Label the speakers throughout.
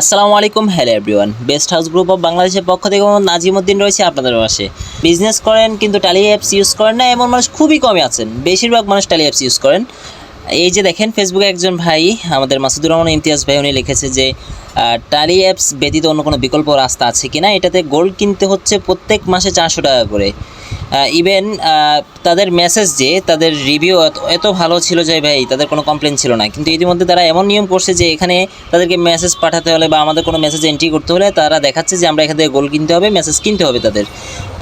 Speaker 1: আসসালামু আলাইকুম, hello everyone. Best house group of বাংলাদেশের পক্ষ থেকে নাজিমুদ্দিন রয়েছে আপনাদের পাশে। বিজনেস করেন, কিন্তু টালি অ্যাপস ইউজ করেন না, এমন মানুষ খুবই কমই আছেন। বেশিরভাগ মানুষ টালি অ্যাপস ইউজ করেন। এই যে দেখেন ফেসবুকে একজন ভাই, আমাদের মাসুদুর রহমান ইমতিয়াজ ভাই, উনি লিখেছে যে টালি অ্যাপস ব্যতীত অন্য কোনো বিকল্প রাস্তা আছে কিনা? এটাতে গোল্ড কিনতে হচ্ছে প্রত্যেক মাসে চারশো টাকা করে। ইভেন তাদের মেসেজ যে, তাদের রিভিউ এত ভালো ছিল যে, ভাই, তাদের কোনো কমপ্লেন ছিল না। কিন্তু ইতিমধ্যে তারা এমন নিয়ম করছে যে, এখানে তাদেরকে মেসেজ পাঠাতে হলে বা আমাদের কোনো মেসেজ এন্ট্রি করতে হলে তারা দেখাচ্ছে যে, আমরা এখান থেকে গোল কিনতে হবে মেসেজ কিনতে হবে তাদের।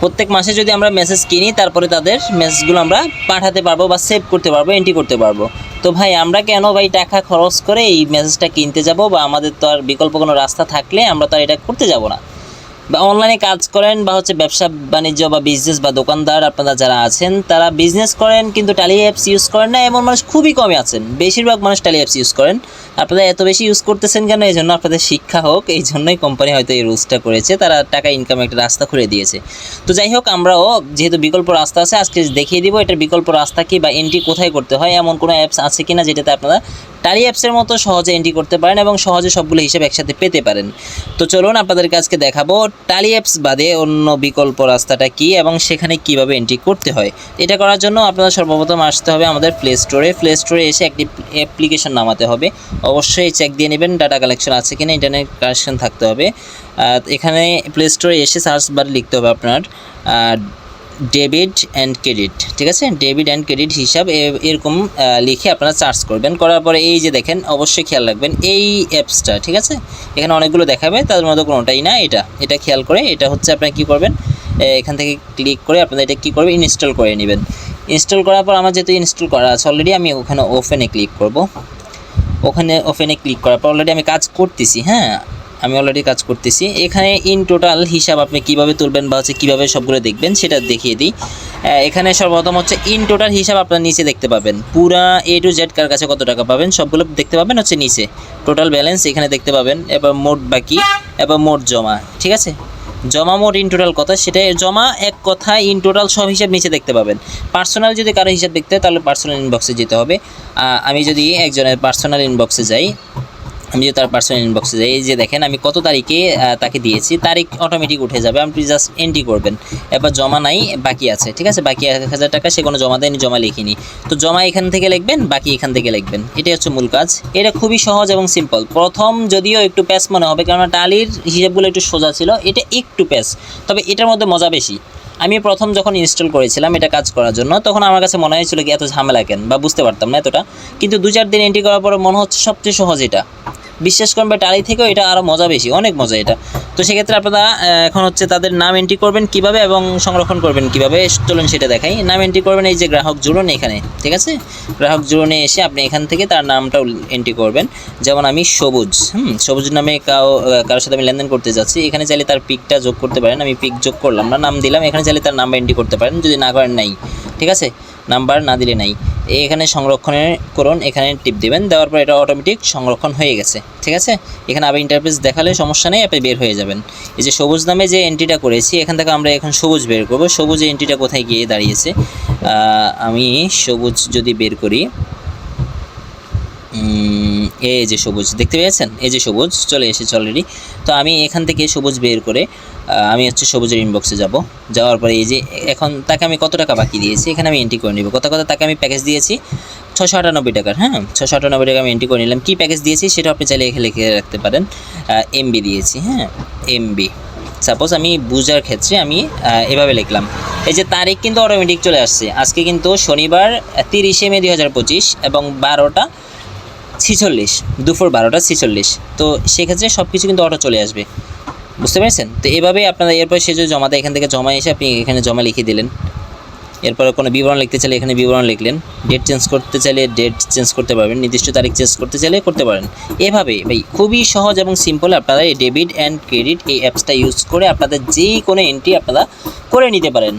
Speaker 1: প্রত্যেক মাসে যদি আমরা মেসেজ কিনি, তারপরে তাদের মেসেজগুলো আমরা পাঠাতে পারব বা সেভ করতে পারব এন্ট্রি করতে পারব। তো ভাই, আমরা কেন ভাই টাকা খরচ করে এই মেসেজটা কিনতে যাব বা আমাদের তো আর বিকল্প কোনো রাস্তা থাকলে আমরা তো আর এটা করতে যাব না? বা অনলাইনে কাজ করেন বা হচ্ছে ব্যবসা বাণিজ্য বা বিজনেস বা দোকানদার আপনারা যারা আছেন, তারা বিজনেস করেন কিন্তু টালি অ্যাপস ইউজ করেন না। এমন মানুষ খুবই কমই আছেন। বেশিরভাগ মানুষ টালি অ্যাপস ইউজ করেন। আপনারা এত বেশি ইউজ করতেছেন কেন? এই জন্য আপনাদের শিক্ষা হোক। এই জন্যই কোম্পানি হয়তো এই রুলসটা করেছে। তারা টাকা ইনকাম একটা রাস্তা খুলে দিয়েছে। তো যাই হোক, আমরাও যেহেতু বিকল্প রাস্তা আছে, আজকে দেখিয়ে দিব এটার বিকল্প রাস্তা কি বা এন্ট্রি কোথায় করতে হয়, এমন কোনো অ্যাপস আছে কিনা যেটাতে আপনারা টালি অ্যাপসের মতো সহজে এন্ট্রি করতে পারেন এবং সহজে সবগুলো হিসেবে একসাথে পেতে পারেন। তো চলুন আপনাদেরকে আজকে দেখাবো টালি অ্যাপস বাদে অন্য বিকল্প রাস্তাটা কি এবং সেখানে কীভাবে এন্ট্রি করতে হয়। এটা করার জন্য আপনারা সর্বপ্রথম আসতে হবে আমাদের প্লে স্টোরে প্লে স্টোরে এসে একটি অ্যাপ্লিকেশন নামাতে হবে। অবশ্যই চেক দিয়ে নেবেন ডাটা কালেকশন আছে কিনা ইন্টারনেট কানেকশন থাকতে হবে। এখানে প্লে স্টোরে এসে সার্চ বার লিখতে হবে আপনার। ডেবিট অ্যান্ড ক্রেডিট, ঠিক আছে? ডেবিট অ্যান্ড ক্রেডিট হিসাব এরকম লিখে আপনারা চার্জ করবেন। করার পরে এই যে দেখেন, অবশ্যই খেয়াল রাখবেন, এই অ্যাপসটা, ঠিক আছে? এখানে অনেকগুলো দেখাবে তার মধ্যে কোনোটাই না, এটা এটা খেয়াল করে, এটা হচ্ছে আপনারা কী করবেন এখান থেকে ক্লিক করে আপনারা এটা কী করবেন, ইনস্টল করে নেবেন। ইনস্টল করার পর আমার যেহেতু ইনস্টল করা আছে অলরেডি আমি ওখানে ওপেনে ক্লিক করব। ওখানে ওপেনে ক্লিক করার পর অলরেডি আমি কাজ করতেছি হ্যাঁ? আমি অলরেডি কাজ করতেছি। এখানে ইন টোটাল হিসাব আপনি কীভাবে তুলবেন বা হচ্ছে কীভাবে সবগুলো দেখবেন, সেটা দেখিয়ে দিই। এখানে সর্বপ্রথম হচ্ছে ইন টোটাল হিসাব আপনার নিচে দেখতে পাবেন। পুরা এ টু জেড কার কাছে কত টাকা পাবেন, সবগুলো দেখতে পাবেন হচ্ছে নিচে। টোটাল ব্যালেন্স এখানে দেখতে পাবেন, এবার মোট বাকি, এবার মোট জমা, ঠিক আছে? জমা মোট ইন টোটাল কথা সেটা জমা এক কথা ইন টোটাল সব হিসাব নিচে দেখতে পাবেন। পার্সোনাল যদি কারও হিসাব দেখতে হয়, তাহলে পার্সোনাল ইনবক্সে যেতে হবে। আমি যদি একজনের পার্সোনাল ইনবক্সে যাই আমি যদি তার পার্সোনাল ইনবক্সে যাই, এই যে দেখেন, আমি কত তারিখে তাকে দিয়েছি, তারিখ অটোমেটিক উঠে যাবে, আপনি জাস্ট এন্ট্রি করবেন। এবার জমা নাই, বাকি আছে, ঠিক আছে? বাকি এক হাজার টাকা সে কোনো জমা দেয়নি, জমা লিখিনি। তো জমা এখান থেকে লিখবেন, বাকি এখান থেকে লিখবেন। এটাই হচ্ছে মূল কাজ। এটা খুবই সহজ এবং সিম্পল প্রথম যদিও একটু প্যাস মনে হবে কারণ টালির হিসাবগুলো একটু সোজা ছিল, এটা একটু প্যাস তবে এটার মধ্যে মজা বেশি। আমি প্রথম যখন ইনস্টল করেছিলাম এটা কাজ করার জন্য, তখন আমার কাছে মনে হয়েছিল কি, এত ঝামেলা কেন? বা বুঝতে পারতাম না এতটা। কিন্তু দু চার দিন এন্ট্রি করার পরে মনে হচ্ছে সবচেয়ে সহজ এটা। বিশ্বাস করবে টালি থেকেও এটা আরও মজা বেশি, অনেক মজা এটা। তো সেক্ষেত্রে আপনারা এখন হচ্ছে তাদের নাম এন্ট্রি করবেন কীভাবে এবং সংরক্ষণ করবেন কীভাবে, চলুন সেটা দেখাই। নাম এন্ট্রি করবেন, এই যে গ্রাহক জুড়ুন এখানে, ঠিক আছে? গ্রাহক জুড়নে এসে আপনি এখান থেকে তার নামটাও এন্ট্রি করবেন। যেমন আমি সবুজ, হুম সবুজ নামে কাউ কারোর সাথে আমি লেনদেন করতে যাচ্ছি, এখানে চাইলে তার পিকটা যোগ করতে পারেন, আমি পিক যোগ করলাম না, নাম দিলাম, এখানে চাইলে তার নাম্বার এন্ট্রি করতে পারেন, যদি না করেন নাই, ঠিক আছে? নাম্বার না দিলে নাই। এখানে সংরক্ষণে করুন, এখানে টিপ দিবেন, দেওয়ার পর এটা অটোমেটিক সংরক্ষণ হয়ে গেছে, ঠিক আছে? এখানে আবার ইন্টারফেস দেখালে সমস্যা নেই, আপনি বের হয়ে যাবেন। এই যে সবুজ নামে যে এন্ট্রিটা করেছি, এখান থেকে আমরা এখন সবুজ বের করব। সবুজ এন্ট্রিটা কোথায় গিয়ে দাঁড়িয়েছে? আমি সবুজ যদি বের করি এই যে সবুজ, দেখতে পেয়েছেন? এই যে সবুজ, চলে এসেছে অলরেডি তো আমি এখান থেকে সবুজ বের করে আমি হচ্ছে সবুজের ইনবক্সে যাব। যাওয়ার পরে এই যে, এখন তাকে আমি কত টাকা বাকি দিয়েছি? এখানে আমি এন্ট্রি করে নিব। কথা কথা তাকে আমি প্যাকেজ দিয়েছি ছশো আটানব্বই টাকার হ্যাঁ? ছশো আটানব্বই টাকা আমি এন্ট্রি করে নিলাম। কী প্যাকেজ দিয়েছি সেটা আপনি চাইলে এখানে লিখে রাখতে পারেন। এমবি দিয়েছি হ্যাঁ? এমবি সাপোজ আমি বুঝার ক্ষেত্রে আমি এভাবে লিখলাম। এই যে তারিখ কিন্তু অটোমেটিক চলে আসছে। আজকে কিন্তু শনিবার, তিরিশে মে দুই হাজার পঁচিশ এবং বারোটা ছিচল্লিশ, দুপুর বারোটা ছিচল্লিশ। তো সেক্ষেত্রে সব কিছু কিন্তু অটো চলে আসবে। বুঝতে পেরেছেন? তো এভাবে আপনারা, এরপর সে যদি জমা দেয় এখান থেকে জমা এসে আপনি এখানে জমা লিখে দিলেন। এরপরে কোনো বিবরণ লিখতে চাইলে এখানে বিবরণ লিখলেন। ডেট চেঞ্জ করতে চাইলে ডেট চেঞ্জ করতে পারবেন। নির্দিষ্ট তারিখ চেঞ্জ করতে চাইলে করতে পারেন। এভাবে ভাই, খুবই সহজ এবং সিম্পল আপনারা এই ডেবিট অ্যান্ড ক্রেডিট এই অ্যাপসটা ইউজ করে আপনাদের যে কোনো এন্ট্রি আপনারা করে নিতে পারেন।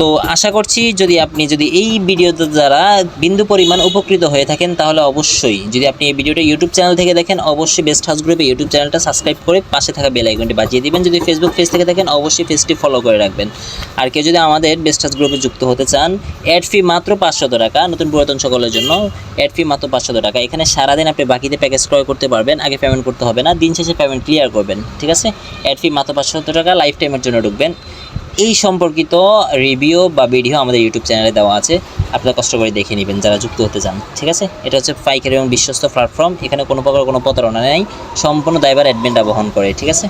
Speaker 1: তো আশা করছি যদি আপনি যদি এই ভিডিওতে দ্বারা বিন্দু পরিমাণ উপকৃত হয়ে থাকেন, তাহলে অবশ্যই যদি আপনি এই ভিডিওটা ইউটিউব চ্যানেল থেকে দেখেন, অবশ্যই বেস্ট হাউস গ্রুপে ইউটিউব চ্যানেলটা সাবস্ক্রাইব করে পাশে থাকা বেল আইকনটি বাজিয়ে দিবেন। যদি ফেসবুক পেজ থেকে দেখেন, অবশ্যই পেজটি ফলো করে রাখবেন। আর কেউ যদি আমাদের বেস্ট হাউস গ্রুপে যুক্ত হতে চান অ্যাড ফি মাত্র পাঁচশত টাকা, নতুন পুরাতন সকলের জন্য অ্যাড ফি মাত্র পাঁচশত টাকা। এখানে সারাদিন আপনি বাকিতে প্যাকেজ ক্রয় করতে পারবেন, আগে পেমেন্ট করতে হবে না, দিন শেষে পেমেন্ট ক্লিয়ার করবেন, ঠিক আছে? অ্যাড ফি মাত্র পাঁচশত টাকা লাইফ টাইমের জন্য ঢুকবেন। এই সম্পর্কিত রিভিউ বা ভিডিও আমাদের ইউটিউব চ্যানেলে দেওয়া আছে। আপনারা কষ্ট করে দেখে নেবেন যারা যুক্ত হতে চান, ঠিক আছে? এটা হচ্ছে পাইকারি এবং বিশ্বস্ত প্ল্যাটফর্ম এখানে কোনো প্রকার কোনো প্রতারণা নেই, সম্পূর্ণ দায়বার অ্যাডমিনরা বহন করে, ঠিক আছে?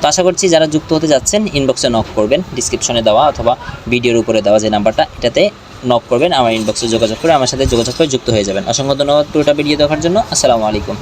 Speaker 1: তো আশা করছি যারা যুক্ত হতে যাচ্ছেন ইনবক্সে নক করবেন ডিসক্রিপশনে দেওয়া অথবা ভিডিওর উপরে দেওয়া যে নাম্বারটা এটাতে নক করবেন, আমার ইনবক্সে যোগাযোগ করে আমার সাথে যোগাযোগ করে যুক্ত হয়ে যাবেন। অসংখ্য ধন্যবাদ পুরোটা ভিডিও দেখার জন্য। আসসালামু আলাইকুম।